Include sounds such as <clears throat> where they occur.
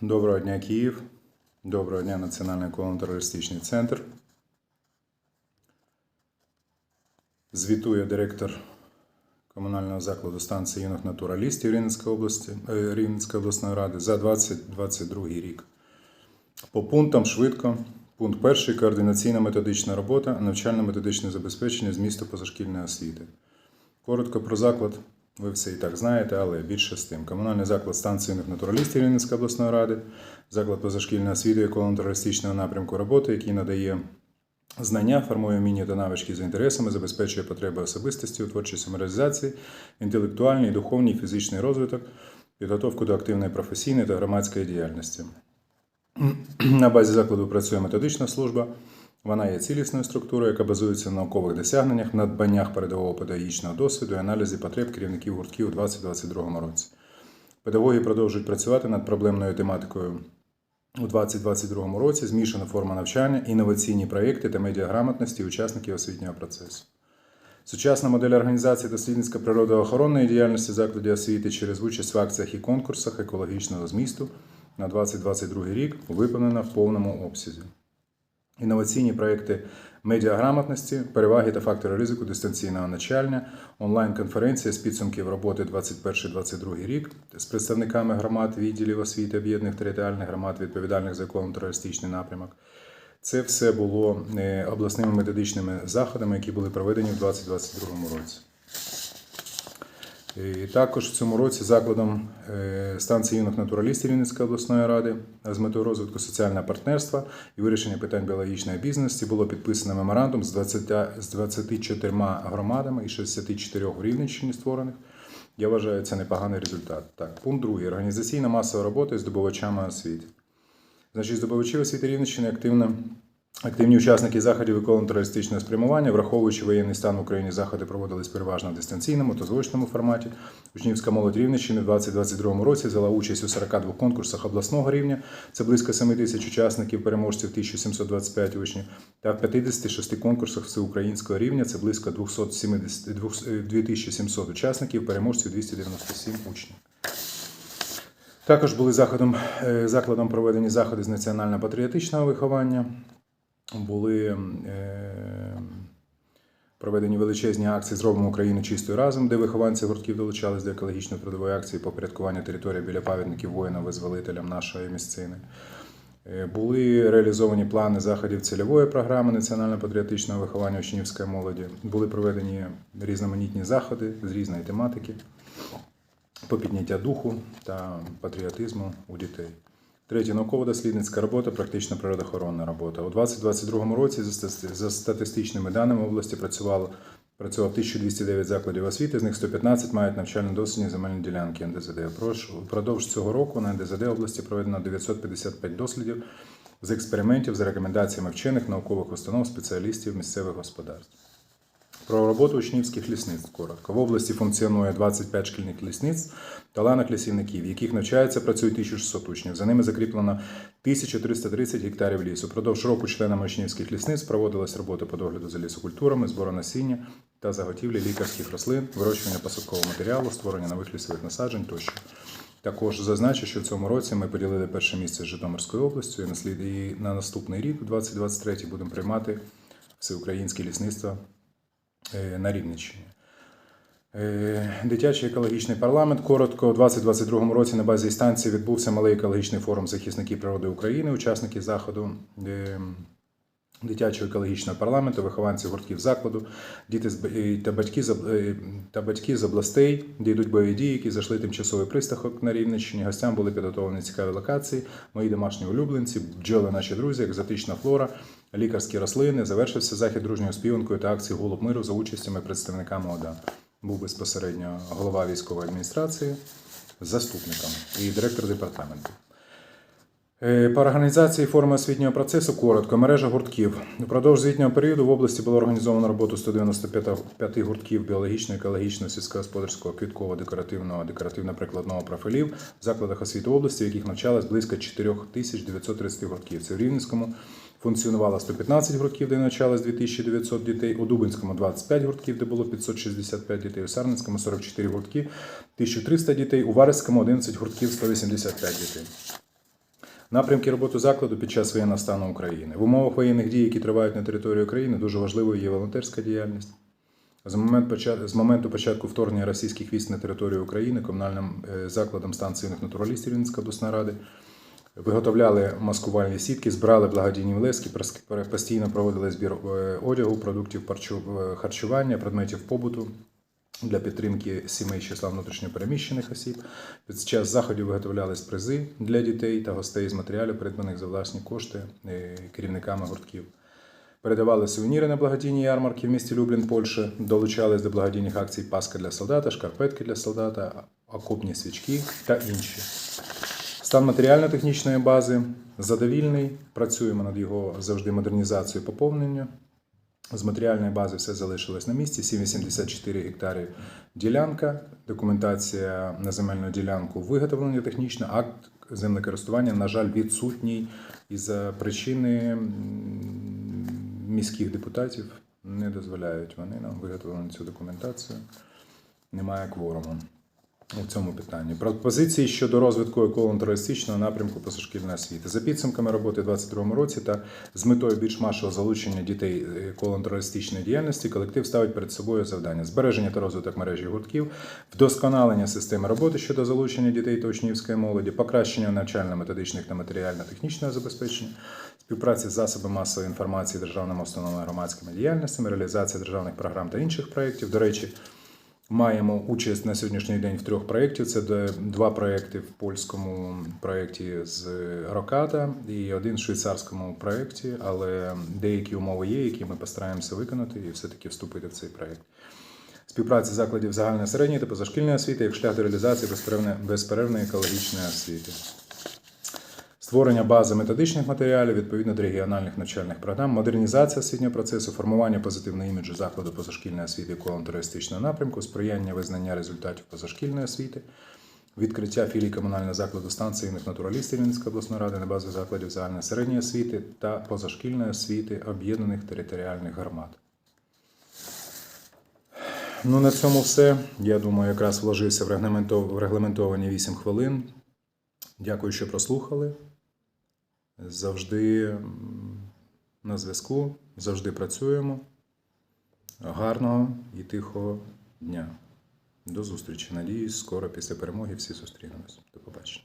Доброго дня, Київ. Доброго дня, Національний контртерористичний центр. Звітує директор комунального закладу станції юних натуралістів Рівненської області, е, Рівненської обласної ради за 2022 рік. По пунктам швидко. Пункт перший координаційна методична робота, навчально-методичне забезпечення змісту позашкільної освіти. Коротко про заклад. Ви все і так знаєте, але більше з тим. Комунальний заклад станції юних натуралістів Рівненської обласної ради, заклад позашкільної освіти еколого-терористичного напрямку роботи, який надає знання, формує вміння та навички за інтересами, забезпечує потреби особистості у творчій самореалізації, інтелектуальний, духовний, фізичний розвиток, підготовку до активної професійної та громадської діяльності. <clears throat> На базі закладу працює методична служба. Вона є цілісною структурою, яка базується на наукових досягненнях, надбаннях передового педагогічного досвіду і аналізі потреб керівників гуртків у 2022 році. Педагоги продовжують працювати над проблемною тематикою у 2022 році, змішана форма навчання, інноваційні проєкти та медіаграмотності учасників освітнього процесу. Сучасна модель організації дослідницько природоохоронної діяльності закладів освіти через участь в акціях і конкурсах екологічного змісту на 2022 рік виповнена в повному обсязі. Інноваційні проекти медіаграмотності, переваги та фактори ризику дистанційного навчання, онлайн-конференція з підсумків роботи 21-22 рік з представниками громад, відділів освіти, об'єднаних територіальних громад, відповідальних за еколого-терористичний напрямок. Це все було е, обласними методичними заходами, які були проведені в 2022 році. І також в цьому році закладом е, станції юних натуралістів Рівненської обласної ради з метою розвитку соціального партнерства і вирішення питань біологічної бізнесу було підписано меморандум з 20, з 24 громадами і 64 в Рівненщині створених. Я вважаю, це непоганий результат. Так, пункт другий. Організаційна масова робота з здобувачами освіти. Значить, здобувачі освіти Рівненщини активно Активні учасники заходів еколого-терористичного спрямування, враховуючи воєнний стан в Україні, заходи проводились переважно в дистанційному та звичному форматі. Учнівська молодь Рівненщини в 2022 році взяла участь у 42 конкурсах обласного рівня. Це близько 7 тисяч учасників, переможців 1725 учнів, та в 56 конкурсах всеукраїнського рівня. Це близько 270, 2700 учасників, переможців 297 учнів. Також були заходом, е, закладом проведені заходи з національно-патріотичного виховання. Були е, проведені величезні акції Зробимо Україну чистою разом, де вихованці гуртків долучались до екологічної трудової акції по порядкуванню території біля пам'ятників воїнам-визволителям нашої місцини. Е, Були реалізовані плани заходів цільової програми національно-патріотичного виховання учнівської молоді. Були проведені різноманітні заходи з різної тематики по підняття духу та патріотизму у дітей. Третє науково-дослідницька робота, практична природоохоронна робота. У 2022 році за статистичними даними області працювало працював 1209 закладів освіти, з них 115 мають навчально-дослідні земельні ділянки НДЗД. Впродовж цього року на НДЗД області проведено 955 дослідів з експериментів за рекомендаціями вчених, наукових установ, спеціалістів місцевих господарств. Про роботу учнівських лісництв коротко. В області функціонує 25 шкільних лісництв та ланок лісівників, яких навчається працює 1600 учнів. За ними закріплено 1330 гектарів лісу. Продовж року членами учнівських лісництв проводилась робота по догляду за лісокультурами, збору насіння та заготівлі лікарських рослин, вирощування посадкового матеріалу, створення нових лісових насаджень тощо. Також зазначу, що в цьому році ми поділили перше місце з Житомирською областю і на, наступний рік, у 2023, будемо приймати всеукраїнське лісництво на Рівненщині. Е, Дитячий екологічний парламент. Коротко, у 2022 році на базі станції відбувся малий екологічний форум захисників природи України, учасники заходу. е, Дитячого екологічного парламенту, вихованці гуртків закладу, діти та батьки е, та батьки з областей, де йдуть бойові дії, які зайшли тимчасовий пристахок на Рівненщині. Гостям були підготовлені цікаві локації. Мої домашні улюбленці, бджоли наші друзі, екзотична флора, лікарські рослини. Завершився захід дружньою співанкою та акцією Голуб миру за участями представниками ОДА. Був безпосередньо голова військової адміністрації, заступником і директор департаменту. Е, По організації форми освітнього процесу коротко. Мережа гуртків. Упродовж звітнього періоду в області було організовано роботу 195 гуртків біологічного, екологічного, сільськогосподарського, квітково-декоративного, декоративно-прикладного профілів в закладах освіти області, в яких навчалось близько 4930 гуртків. Це в Рівненському функціонувало 115 гуртків, де навчалось 2900 дітей, у Дубинському 25 гуртків, де було 565 дітей, у Сарненському 44 гуртки, 1300 дітей, у Вареському 11 гуртків, 185 дітей. Напрямки роботи закладу під час воєнного стану України. В умовах воєнних дій, які тривають на території України, дуже важливою є волонтерська діяльність. З моменту, початку, з моменту початку вторгнення російських військ на територію України комунальним е, закладом станційних натуралістів Рівненської обласної ради виготовляли маскувальні сітки, збирали благодійні влески, постійно проводили збір е, одягу, продуктів е, харчування, предметів побуту для підтримки сімей числа внутрішньопереміщених осіб. Під час заходів виготовлялись призи для дітей та гостей з матеріалів, придбаних за власні кошти е, керівниками гуртків. Передавали сувеніри на благодійні ярмарки в місті Люблін, Польща, долучались до благодійних акцій Паска для солдата, шкарпетки для солдата, окопні свічки та інші. Стан матеріально-технічної бази задовільний. Працюємо над його завжди модернізацією поповнення. З матеріальної бази все залишилось на місці. 7,84 гектари ділянка, документація на земельну ділянку виготовлення технічна, акт землекористування, на жаль, відсутній із причини міських депутатів. Не дозволяють вони нам виготовити цю документацію. Немає кворуму у цьому питанні. Пропозиції щодо розвитку еколого-туристичного напрямку позашкільної освіти. За підсумками роботи у 2022 році та з метою більш масового залучення дітей еколого-туристичної діяльності колектив ставить перед собою завдання збереження та розвиток мережі гуртків, вдосконалення системи роботи щодо залучення дітей та учнівської молоді, покращення навчально-методичних та матеріально-технічного забезпечення, співпраці з засобами масової інформації державними установами громадськими діяльностями, реалізація державних програм та інших проєктів. До речі, Маємо участь на сьогоднішній день в трьох проєктів. Це два проєкти в польському проєкті з Роката і один в швейцарському проєкті, але деякі умови є, які ми постараємося виконати і все-таки вступити в цей проєкт. Співпраця закладів загальної середньої та позашкільної освіти як шлях до реалізації безперервної, екологічної освіти. Створення бази методичних матеріалів відповідно до регіональних навчальних програм, модернізація освітнього процесу, формування позитивного іміджу закладу позашкільної освіти туристичного напрямку, сприяння визнання результатів позашкільної освіти, відкриття філій комунального закладу станції юних натуралістів Вінницької обласної ради на базі закладів загальної середньої освіти та позашкільної освіти об'єднаних територіальних громад. Ну, на цьому все. Я думаю, якраз вложився в регламентовані 8 хвилин. Дякую, що прослухали. Завжди на зв'язку, завжди працюємо. Гарного і тихого дня. До зустрічі. Надіюсь, скоро після перемоги всі зустрінемось. До побачення.